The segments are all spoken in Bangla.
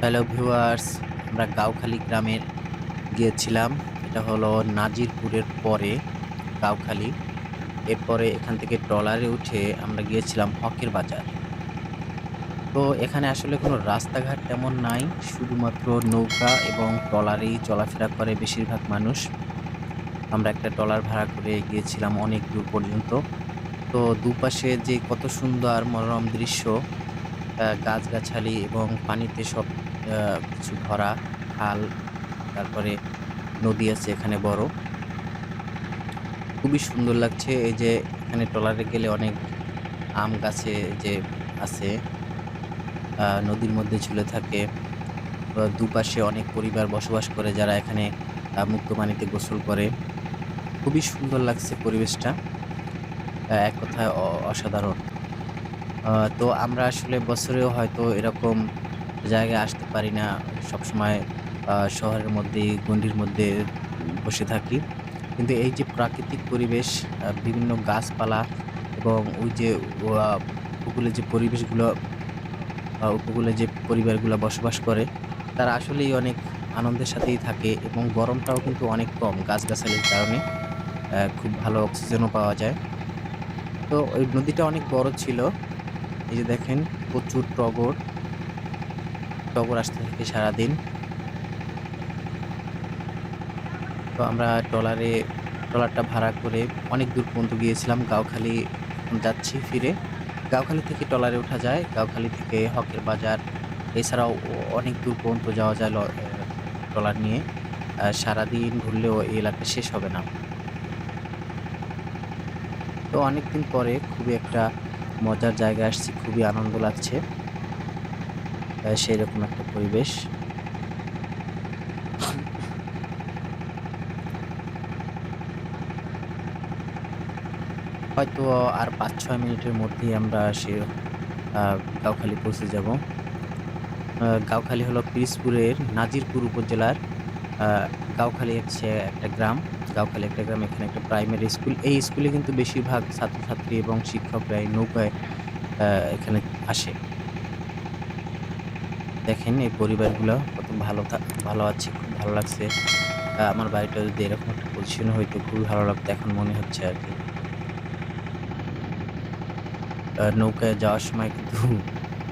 হ্যালো ভিউয়ার্স আমরা গাউখালী গ্রামের গিয়েছিলাম। এটা হলো নাজিরপুরের পরে গাউখালী এরপরে এখান থেকে ট্রলারে উঠে আমরা গিয়েছিলাম হকের বাজার। তো এখানে আসলে কোনো রাস্তাঘাট তেমন নাই। শুধুমাত্র নৌকা এবং ট্রলারেই চলাফেরা করে বেশিরভাগ মানুষ। আমরা একটা ট্রলার ভাড়া করে গিয়েছিলাম অনেক দূর পর্যন্ত। তো দুপাশে যে কত সুন্দর মনোরম দৃশ্য গাছগাছালি এবং পানিতে সব কিছু ভরা খাল, তারপরে নদী আছে এখানে বড়। খুবই সুন্দর লাগছে এই যে এখানে ট্রলারে গেলে অনেক আম গাছে যে আছে নদীর মধ্যে ঝুলে থাকে। দুপাশে অনেক পরিবার বসবাস করে যারা এখানে মুক্ত পানিতে গোসল করে। খুবই সুন্দর লাগছে পরিবেশটা। এক কথায় অসাধারণ। তো আমরা আসলে বছরেও হয়তো এরকম জায়গায় আসতে পারি না। সবসময় শহরের মধ্যে, গণ্ডির মধ্যে বসে থাকি। কিন্তু এই যে প্রাকৃতিক পরিবেশ বিভিন্ন গাছপালা এবং ওই যে উপকূলে যে পরিবেশগুলো উপকূলে যে পরিবারগুলো বসবাস করে, তারা আসলেই অনেক আনন্দের সাথেই থাকে এবং গরমটাও কিন্তু অনেক কম গাছগাছালির কারণে খুব ভালো অক্সিজেনও পাওয়া যায়। তো ওই নদীটা অনেক বড় ছিল। এই যে দেখেন, প্রচুর টগর। টগর আসতে থাকে সারাদিন। তো আমরা ট্রলারে, ট্রলারটা ভাড়া করে অনেক দূর পর্যন্ত গিয়েছিলাম, গাওখালি যাচ্ছি ফিরে। গাওখালি থেকে ট্রলারে ওঠা যায়, গাওখালি থেকে হকের বাজার, এছাড়াও অনেক দূর পর্যন্ত যাওয়া যায় ট্রলার নিয়ে। সারাদিন ঘুরলেও এই এলাকা শেষ হবে না। তো অনেকদিন পরে খুবই একটা মজার জায়গায় আসছি, খুবই আনন্দ লাগছে। সেই রকম একটা পরিবেশ। হয়তো আর পাঁচ ছয় মিনিটের মধ্যেই আমরা সে গাওখালি পৌঁছে যাব। গাওখালি হলো পিরিজপুরের নাজিরপুর উপজেলার গাওখালি হচ্ছে একটা গ্রাম। গাওখালি একটা গ্রাম, এখানে একটা প্রাইমারি স্কুল। এই স্কুলে কিন্তু বেশিরভাগ ছাত্রছাত্রী এবং শিক্ষকরা এই নৌকায় এখানে আসে। দেখেন, এই পরিবারগুলো কত ভালো ভালো আছে, খুব ভালো লাগছে। আমার বাড়িটা যদি এরকম একটা পজিশন হইতো, খুবই ভালো লাগতো, এখন মনে হচ্ছে আর কি। নৌকায় যাওয়ার সময় কিন্তু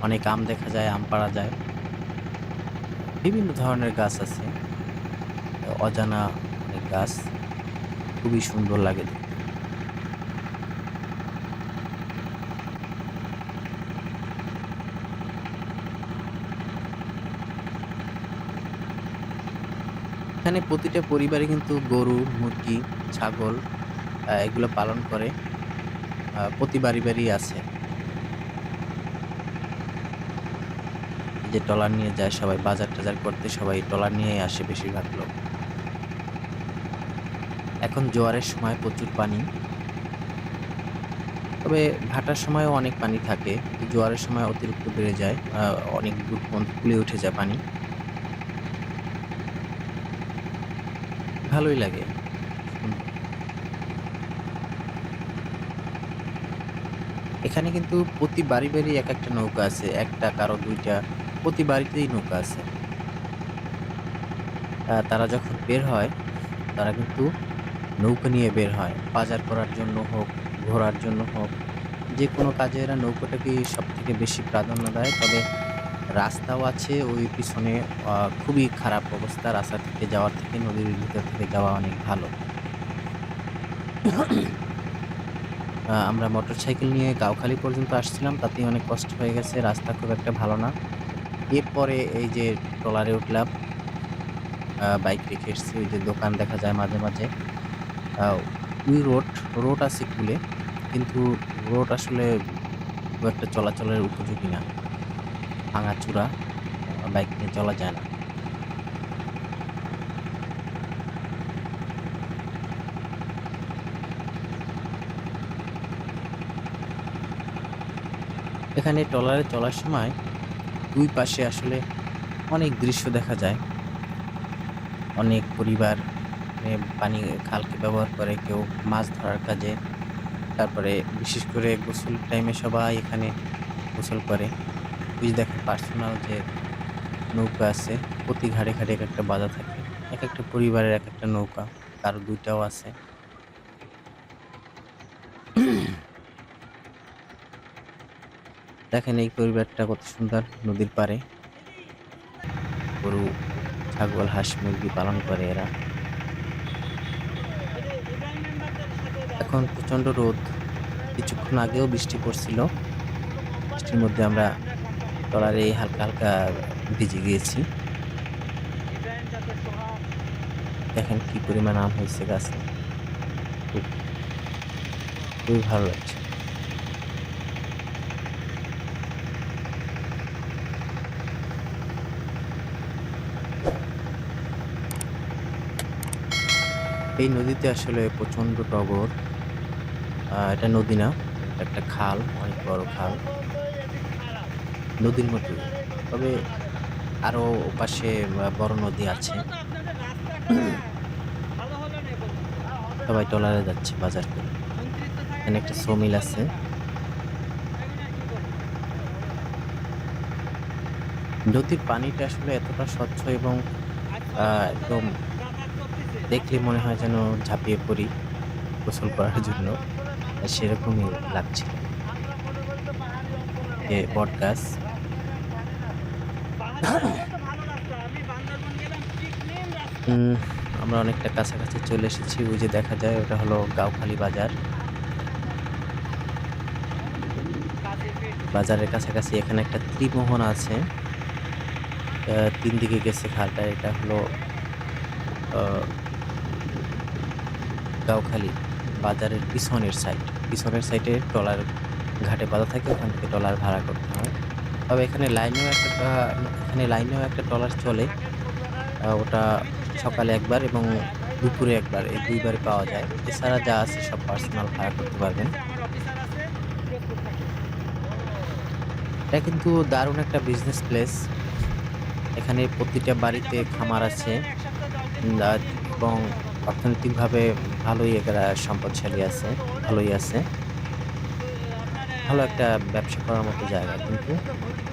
অনেক আম দেখা যায়, আম পাড়া যায়। বিভিন্ন ধরনের গাছ আছে। অজানা অনেক গাছ, খুবই সুন্দর লাগে এখানে প্রতিটা পরিবারে কিন্তু গরু, মুরগি, ছাগল এগুলো পালন করে। প্রতি বাড়ি বাড়ি আছে। যে ট্রলার নিয়ে যায় সবাই, বাজার টাজার করতে সবাই ট্রলার নিয়ে আসে বেশিরভাগ লোক। এখন জোয়ারের সময় প্রচুর পানি। তবে ভাটার সময়ও অনেক পানি থাকে জোয়ারের সময় অতিরিক্ত বেড়ে যায় অনেক দূর ফুলে উঠে যায় পানি। ভালোই লাগে। এখানে কিন্তু প্রতি বাড়ি বাড়ি এক একটা নৌকা আছে, একটা, কারও দুইটা, প্রতি বাড়িতেই নৌকা আছে। তারা যখন বের হয়, তারা কিন্তু নৌকা নিয়ে বের হয়। বাজার করার জন্য হোক, ঘোরার জন্য হোক, যে কোনো কাজে এরা নৌকাটাকেই সব থেকে বেশি প্রাধান্য দেয়। তবে রাস্তাও আছে, ওই পিছনে খুবই খারাপ অবস্থা। রাস্তা থেকে যাওয়ার থেকে, নদীর ভিতর থেকে যাওয়া অনেক ভালো। আমরা মোটর সাইকেল নিয়ে গাওখালি পর্যন্ত আসছিলাম। তাতেই অনেক কষ্ট হয়ে গেছে। রাস্তা খুব একটা ভালো না। এরপরে এই যে ট্রলারে উঠলাম। বাইক রেখে এসেছি। ওই যে দোকান দেখা যায় মাঝে মাঝে। ওই রোড রোড আছে খুলে। কিন্তু রোড আসলে খুব একটা চলাচলের উপযোগী না। ভাঙাচূড়া বাইক নিয়ে চলা যায় না। এখানে ট্রলারে চলার সময় দুই পাশে আসলে অনেক দৃশ্য দেখা যায়। অনেক পরিবার পানি খালকে ব্যবহার করে, কেউ মাছ ধরার কাজে, তারপরে বিশেষ করে গোসল টাইমে সবাই এখানে গোসল করে। যে দেখেন পার্সোনাল যে নৌকা আছে, প্রতি ঘাড়ে ঘাটে এক একটা বাধা থাকে। এক একটা পরিবারের এক একটা নৌকা, কারও দুইটাও আছে। দেখেন এই পরিবারটা কত সুন্দর, নদীর পাড়ে। গরু, ছাগল, হাঁস, মুরগি পালন করে এরা। এখন প্রচণ্ড রোদ। কিছুক্ষণ আগেও বৃষ্টি পড়ছিল। বৃষ্টির মধ্যে আমরা ট্রলারে হালকা হালকা ভিজে গিয়েছি। দেখেন কি পরিমাণ আম হয়েছে গাছে। খুবই ভালো লাগছে। এই নদীতে আসলে প্রচণ্ড টগর। এটা নদী না একটা খাল, অনেক বড় খাল। নদীর মতো তবে আরও পাশে বড় নদী আছে। সবাই ট্রলারে যাচ্ছে বাজার করে। এখানে একটা সমিল আছে। নদীর পানিটা আসলে এতটা স্বচ্ছ এবং একদম দেখলে মনে হয় যেন ঝাঁপিয়ে পড়ি গোসল করার জন্য। সেরকমই লাগছে। যে বট গাছ আমরা অনেকটা কাছাকাছি চলে এসেছি। ওই যে দেখা যায়, ওটা হলো গাউখালি বাজার। বাজারের কাছাকাছি এখানে একটা ত্রিমোহন আছে। তিন দিকে গেছে খালটা এটা হলো গাউখালি বাজারের পিছনের সাইড পিছনের সাইডে ট্রলার ঘাটে বাঁধা থাকে। ওখান থেকে ট্রলার ভাড়া করতে হয়। তবে এখানে লাইনেও একটা, এখানে লাইনেও একটা ট্রলার চলে। ওটা সকালে একবার এবং দুপুরে একবার, এই দুইবারে পাওয়া যায়। এছাড়া যা আছে সব পার্সোনাল ভাড়া করতে পারবেন। এটা কিন্তু দারুণ একটা বিজনেস প্লেস এখানে প্রতিটা বাড়িতে খামার আছে। এবং অর্থনৈতিকভাবে ভালোই এরা সম্পদশালী আছে, ভালোই আছে। ভালো একটা ব্যবসা করার মতো জায়গা, কিন্তু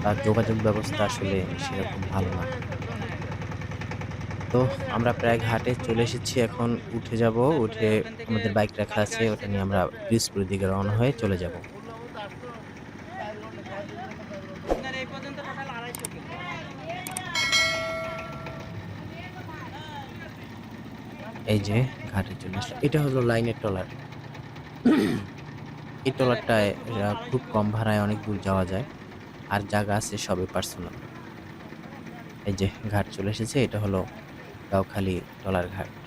তার যোগাযোগ ব্যবস্থা আসলে সেরকম ভালো না। তো আমরা প্রায় ঘাটে চলে এসেছি, এখন উঠে যাব, উঠে আমাদের বাইক রাখা আছে, ওটা নিয়ে আমরা ব্রিজপুরের দিকে রওনা হয়ে চলে যাব। এই যে ঘাটে চলে আসলাম, এটা হলো লাইনের ট্রলার। এই খুব কম ভাড়ায় অনেক দূর যাওয়া যায়। আর জায়গা আছে সবে পার্সোনাল। এই যে ঘাট চলে এসেছে, এটা হলো গাওখালি ট্রলার ঘাট।